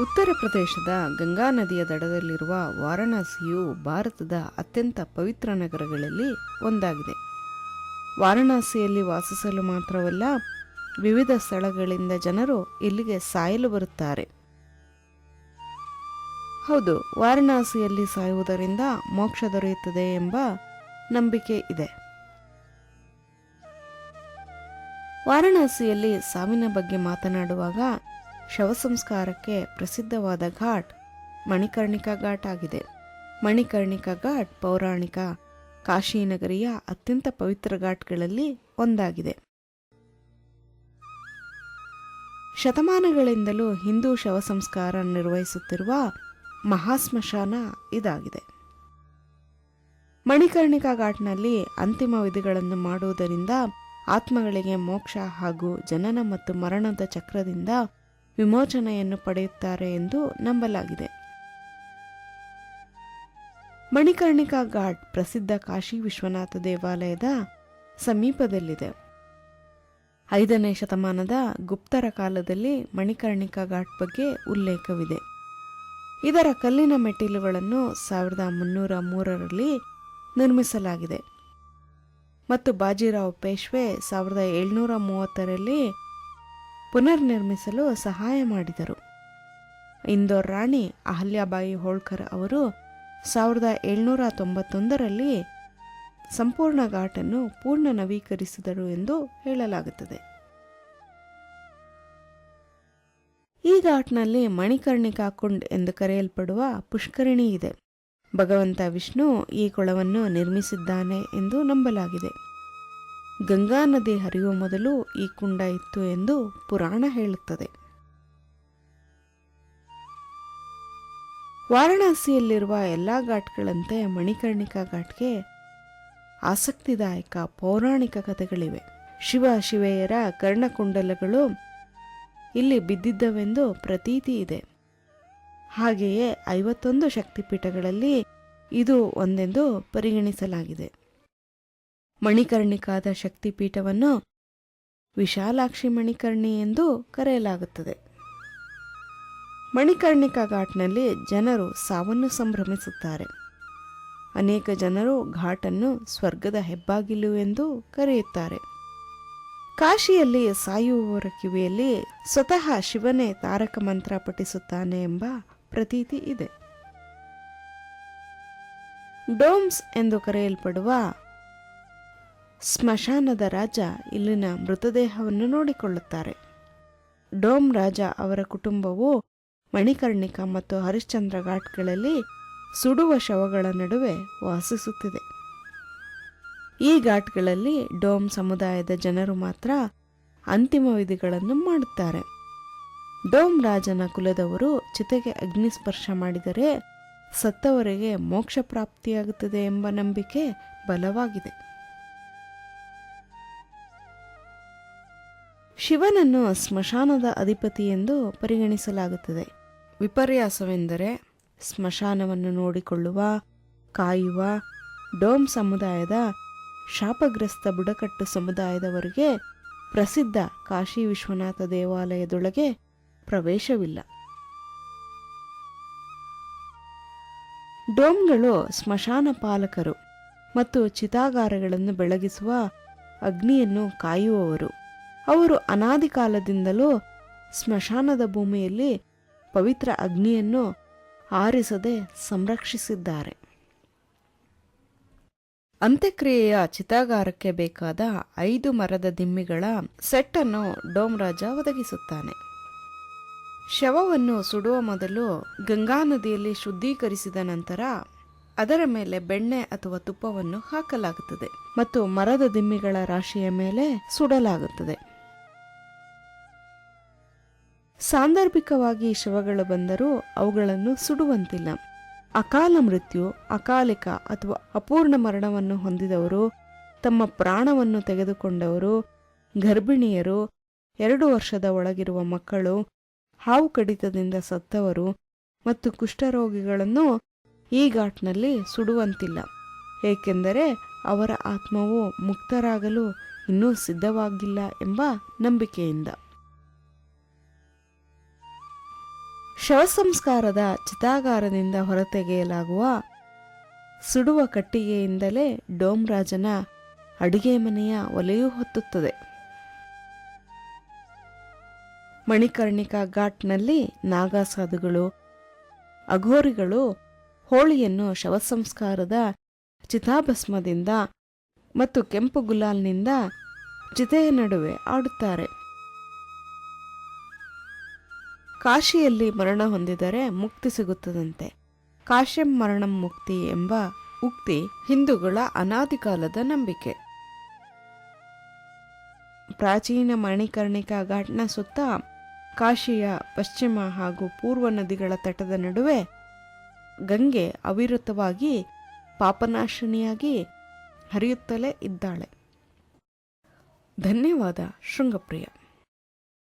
ಉತ್ತರ ಪ್ರದೇಶದ ಗಂಗಾ ನದಿಯ ದಡದಲ್ಲಿರುವ ವಾರಣಾಸಿಯು ಭಾರತದ ಅತ್ಯಂತ ಪವಿತ್ರ ನಗರಗಳಲ್ಲಿ ಒಂದಾಗಿದೆ. ವಾರಣಾಸಿಯಲ್ಲಿ ವಾಸಿಸಲು ಮಾತ್ರವಲ್ಲ, ವಿವಿಧ ಸ್ಥಳಗಳಿಂದ ಜನರು ಇಲ್ಲಿಗೆ ಸಾಯಲು ಬರುತ್ತಾರೆ. ಹೌದು, ವಾರಣಾಸಿಯಲ್ಲಿ ಸಾಯುವುದರಿಂದ ಮೋಕ್ಷ ದೊರೆಯುತ್ತದೆ ಎಂಬ ನಂಬಿಕೆ ಇದೆ. ವಾರಣಾಸಿಯಲ್ಲಿ ಸಾವಿನ ಬಗ್ಗೆ ಮಾತನಾಡುವಾಗ ಶವ ಸಂಸ್ಕಾರಕ್ಕೆ ಪ್ರಸಿದ್ಧವಾದ ಘಾಟ್ ಮಣಿಕರ್ಣಿಕಾ ಘಾಟ್ ಆಗಿದೆ. ಮಣಿಕರ್ಣಿಕಾ ಘಾಟ್ ಪೌರಾಣಿಕ ಕಾಶಿನಗರಿಯ ಅತ್ಯಂತ ಪವಿತ್ರ ಘಾಟ್ಗಳಲ್ಲಿ ಒಂದಾಗಿದೆ. ಶತಮಾನಗಳಿಂದಲೂ ಹಿಂದೂ ಶವ ಸಂಸ್ಕಾರ ನಿರ್ವಹಿಸುತ್ತಿರುವ ಮಹಾಸ್ಮಶಾನ ಇದಾಗಿದೆ. ಮಣಿಕರ್ಣಿಕಾ ಘಾಟ್ನಲ್ಲಿ ಅಂತಿಮ ವಿಧಿಗಳನ್ನು ಮಾಡುವುದರಿಂದ ಆತ್ಮಗಳಿಗೆ ಮೋಕ್ಷ ಹಾಗೂ ಜನನ ಮತ್ತು ಮರಣದ ಚಕ್ರದಿಂದ ವಿಮೋಚನೆಯನ್ನು ಪಡೆಯುತ್ತಾರೆ ಎಂದು ನಂಬಲಾಗಿದೆ. ಮಣಿಕರ್ಣಿಕಾ ಘಾಟ್ ಪ್ರಸಿದ್ಧ ಕಾಶಿ ವಿಶ್ವನಾಥ ದೇವಾಲಯದ ಸಮೀಪದಲ್ಲಿದೆ. ಐದನೇ ಶತಮಾನದ ಗುಪ್ತರ ಕಾಲದಲ್ಲಿ ಮಣಿಕರ್ಣಿಕಾ ಘಾಟ್ ಬಗ್ಗೆ ಉಲ್ಲೇಖವಿದೆ. ಇದರ ಕಲ್ಲಿನ ಮೆಟ್ಟಿಲುಗಳನ್ನು ಸಾವಿರದ ಮುನ್ನೂರ ಮೂರರಲ್ಲಿ ನಿರ್ಮಿಸಲಾಗಿದೆ. ಮತ್ತು ಬಾಜಿರಾವ್ ಪೇಶ್ವೆ ಸಾವಿರದ ಏಳ್ನೂರ ಮೂವತ್ತರಲ್ಲಿ ಪುನರ್ನಿರ್ಮಿಸಲು ಸಹಾಯ ಮಾಡಿದರು. ಇಂದೋರ್ ರಾಣಿ ಅಹಲ್ಯಾಬಾಯಿ ಹೋಳ್ಕರ್ ಅವರು ಸಾವಿರದ ಏಳ್ನೂರ ತೊಂಬತ್ತೊಂದರಲ್ಲಿ ಸಂಪೂರ್ಣ ಘಾಟನ್ನು ಪೂರ್ಣ ನವೀಕರಿಸಿದರು ಎಂದು ಹೇಳಲಾಗುತ್ತದೆ. ಈ ಘಾಟ್ನಲ್ಲಿ ಮಣಿಕರ್ಣಿಕಾ ಕುಂಡ್ ಎಂದು ಕರೆಯಲ್ಪಡುವ ಪುಷ್ಕರಣಿ ಇದೆ. ಭಗವಂತ ವಿಷ್ಣು ಈ ಕೊಳವನ್ನು ನಿರ್ಮಿಸಿದ್ದಾನೆ ಎಂದು ನಂಬಲಾಗಿದೆ. ಗಂಗಾ ನದಿ ಹರಿಯುವ ಮೊದಲು ಈ ಕುಂಡ ಇತ್ತು ಎಂದು ಪುರಾಣ ಹೇಳುತ್ತದೆ. ವಾರಣಾಸಿಯಲ್ಲಿರುವ ಎಲ್ಲ ಘಾಟ್ಗಳಂತೆ ಮಣಿಕರ್ಣಿಕಾ ಘಾಟ್ಗೆ ಆಸಕ್ತಿದಾಯಕ ಪೌರಾಣಿಕ ಕಥೆಗಳಿವೆ. ಶಿವ, ಶಿವೆಯರ ಕರ್ಣಕುಂಡಲಗಳು ಇಲ್ಲಿ ಬಿದ್ದಿದ್ದವೆಂದು ಪ್ರತೀತಿ ಇದೆ. ಹಾಗೆಯೇ ಐವತ್ತೊಂದು ಶಕ್ತಿಪೀಠಗಳಲ್ಲಿ ಇದು ಒಂದೆಂದು ಪರಿಗಣಿಸಲಾಗಿದೆ. ಮಣಿಕರ್ಣಿಕಾದ ಶಕ್ತಿಪೀಠವನ್ನು ವಿಶಾಲಾಕ್ಷಿ ಮಣಿಕರ್ಣಿ ಎಂದು ಕರೆಯಲಾಗುತ್ತದೆ. ಮಣಿಕರ್ಣಿಕಾ ಘಾಟ್ನಲ್ಲಿ ಜನರು ಸಾವನ್ನು ಸಂಭ್ರಮಿಸುತ್ತಾರೆ. ಅನೇಕ ಜನರು ಘಾಟನ್ನು ಸ್ವರ್ಗದ ಹೆಬ್ಬಾಗಿಲು ಎಂದು ಕರೆಯುತ್ತಾರೆ. ಕಾಶಿಯಲ್ಲಿ ಸಾಯುವವರ ಕಿವಿಯಲ್ಲಿ ಸ್ವತಃ ಶಿವನೇ ತಾರಕ ಮಂತ್ರ ಪಠಿಸುತ್ತಾನೆ ಎಂಬ ಪ್ರತೀತಿ ಇದೆ. ಡೋಮ್ಸ್ ಎಂದು ಕರೆಯಲ್ಪಡುವ ಸ್ಮಶಾನದ ರಾಜ ಇಲ್ಲಿನ ಮೃತದೇಹವನ್ನು ನೋಡಿಕೊಳ್ಳುತ್ತಾರೆ. ಡೋಮ್ ರಾಜ ಅವರ ಕುಟುಂಬವು ಮಣಿಕರ್ಣಿಕ ಮತ್ತು ಹರಿಶ್ಚಂದ್ರ ಘಾಟ್ಗಳಲ್ಲಿ ಸುಡುವ ಶವಗಳ ನಡುವೆ ವಾಸಿಸುತ್ತಿದೆ. ಈ ಘಾಟ್ಗಳಲ್ಲಿ ಡೋಮ್ ಸಮುದಾಯದ ಜನರು ಮಾತ್ರ ಅಂತಿಮ ವಿಧಿಗಳನ್ನು ಮಾಡುತ್ತಾರೆ. ಡೋಮ್ ರಾಜನ ಕುಲದವರು ಚಿತೆಗೆ ಅಗ್ನಿಸ್ಪರ್ಶ ಮಾಡಿದರೆ ಸತ್ತವರಿಗೆ ಮೋಕ್ಷ ಪ್ರಾಪ್ತಿಯಾಗುತ್ತದೆ ಎಂಬ ನಂಬಿಕೆ ಬಲವಾಗಿದೆ. ಶಿವನನ್ನು ಸ್ಮಶಾನದ ಅಧಿಪತಿ ಎಂದು ಪರಿಗಣಿಸಲಾಗುತ್ತದೆ. ವಿಪರ್ಯಾಸವೆಂದರೆ ಸ್ಮಶಾನವನ್ನು ನೋಡಿಕೊಳ್ಳುವ, ಕಾಯುವ ಡೋಮ್ ಸಮುದಾಯದ ಶಾಪಗ್ರಸ್ತ ಬುಡಕಟ್ಟು ಸಮುದಾಯದವರಿಗೆ ಪ್ರಸಿದ್ಧ ಕಾಶಿ ವಿಶ್ವನಾಥ ದೇವಾಲಯದೊಳಗೆ ಪ್ರವೇಶವಿಲ್ಲ. ಡೋಮ್ಗಳು ಸ್ಮಶಾನ ಪಾಲಕರು ಮತ್ತು ಚಿತಾಗಾರಗಳನ್ನು ಬೆಳಗಿಸುವ ಅಗ್ನಿಯನ್ನು ಕಾಯುವವರು. ಅವರು ಅನಾದಿ ಕಾಲದಿಂದಲೂ ಸ್ಮಶಾನದ ಭೂಮಿಯಲ್ಲಿ ಪವಿತ್ರ ಅಗ್ನಿಯನ್ನು ಆರಿಸದೆ ಸಂರಕ್ಷಿಸಿದ್ದಾರೆ. ಅಂತ್ಯಕ್ರಿಯೆಯ ಚಿತಾಗಾರಕ್ಕೆ ಬೇಕಾದ ಐದು ಮರದ ದಿಮ್ಮಿಗಳ ಸೆಟ್ ಅನ್ನು ಡೋಮ್ ರಾಜ ಒದಗಿಸುತ್ತಾನೆ. ಶವವನ್ನು ಸುಡುವ ಮೊದಲು ಗಂಗಾ ನದಿಯಲ್ಲಿ ಶುದ್ಧೀಕರಿಸಿದ ನಂತರ ಅದರ ಮೇಲೆ ಬೆಣ್ಣೆ ಅಥವಾ ತುಪ್ಪವನ್ನು ಹಾಕಲಾಗುತ್ತದೆ ಮತ್ತು ಮರದ ದಿಮ್ಮಿಗಳ ರಾಶಿಯ ಮೇಲೆ ಸುಡಲಾಗುತ್ತದೆ. ಸಾಂದರ್ಭಿಕವಾಗಿ ಶವಗಳು ಬಂದರೂ ಅವುಗಳನ್ನು ಸುಡುವಂತಿಲ್ಲ. ಅಕಾಲ ಮೃತ್ಯು, ಅಕಾಲಿಕ ಅಥವಾ ಅಪೂರ್ಣ ಮರಣವನ್ನು ಹೊಂದಿದವರು, ತಮ್ಮ ಪ್ರಾಣವನ್ನು ತೆಗೆದುಕೊಂಡವರು, ಗರ್ಭಿಣಿಯರು, ಎರಡು ವರ್ಷದ ಒಳಗಿರುವ ಮಕ್ಕಳು, ಹಾವು ಕಡಿತದಿಂದ ಸತ್ತವರು ಮತ್ತು ಕುಷ್ಠರೋಗಿಗಳನ್ನು ಈ ಘಾಟ್ನಲ್ಲಿ ಸುಡುವಂತಿಲ್ಲ. ಏಕೆಂದರೆ ಅವರ ಆತ್ಮವು ಮುಕ್ತರಾಗಲು ಇನ್ನೂ ಸಿದ್ಧವಾಗಿಲ್ಲ ಎಂಬ ನಂಬಿಕೆಯಿಂದ. ಶವಸಂಸ್ಕಾರದ ಚಿತಾಗಾರದಿಂದ ಹೊರತೆಗೆಯಲಾಗುವ ಸುಡುವ ಕಟ್ಟಿಗೆಯಿಂದಲೇ ಡೋಮ್ರಾಜನ ಅಡಿಗೆ ಮನೆಯ ಒಲೆಯೂ ಹೊತ್ತುತ್ತದೆ. ಮಣಿಕರ್ಣಿಕಾ ಘಾಟ್ನಲ್ಲಿ ನಾಗಾಸಾಧುಗಳು, ಅಘೋರಿಗಳು ಹೋಳಿಯನ್ನು ಶವಸಂಸ್ಕಾರದ ಚಿತಾಭಸ್ಮದಿಂದ ಮತ್ತು ಕೆಂಪು ಗುಲಾಲ್ನಿಂದ ಚಿತೆಯ ನಡುವೆ ಆಡುತ್ತಾರೆ. ಕಾಶಿಯಲ್ಲಿ ಮರಣ ಹೊಂದಿದರೆ ಮುಕ್ತಿ ಸಿಗುತ್ತದಂತೆ. ಕಾಶ್ಯಂ ಮರಣಂ ಮುಕ್ತಿ ಎಂಬ ಉಕ್ತಿ ಹಿಂದೂಗಳ ಅನಾದಿ ಕಾಲದ ನಂಬಿಕೆ. ಪ್ರಾಚೀನ ಮಣಿಕರ್ಣಿಕಾ ಘಾಟ್ನ ಸುತ್ತ ಕಾಶಿಯ ಪಶ್ಚಿಮ ಹಾಗೂ ಪೂರ್ವ ನದಿಗಳ ತಟದ ನಡುವೆ ಗಂಗೆ ಅವಿರತವಾಗಿ ಪಾಪನಾಶಿನಿಯಾಗಿ ಹರಿಯುತ್ತಲೇ ಇದ್ದಾಳೆ. ಧನ್ಯವಾದ ಶೃಂಗಪ್ರಿಯ.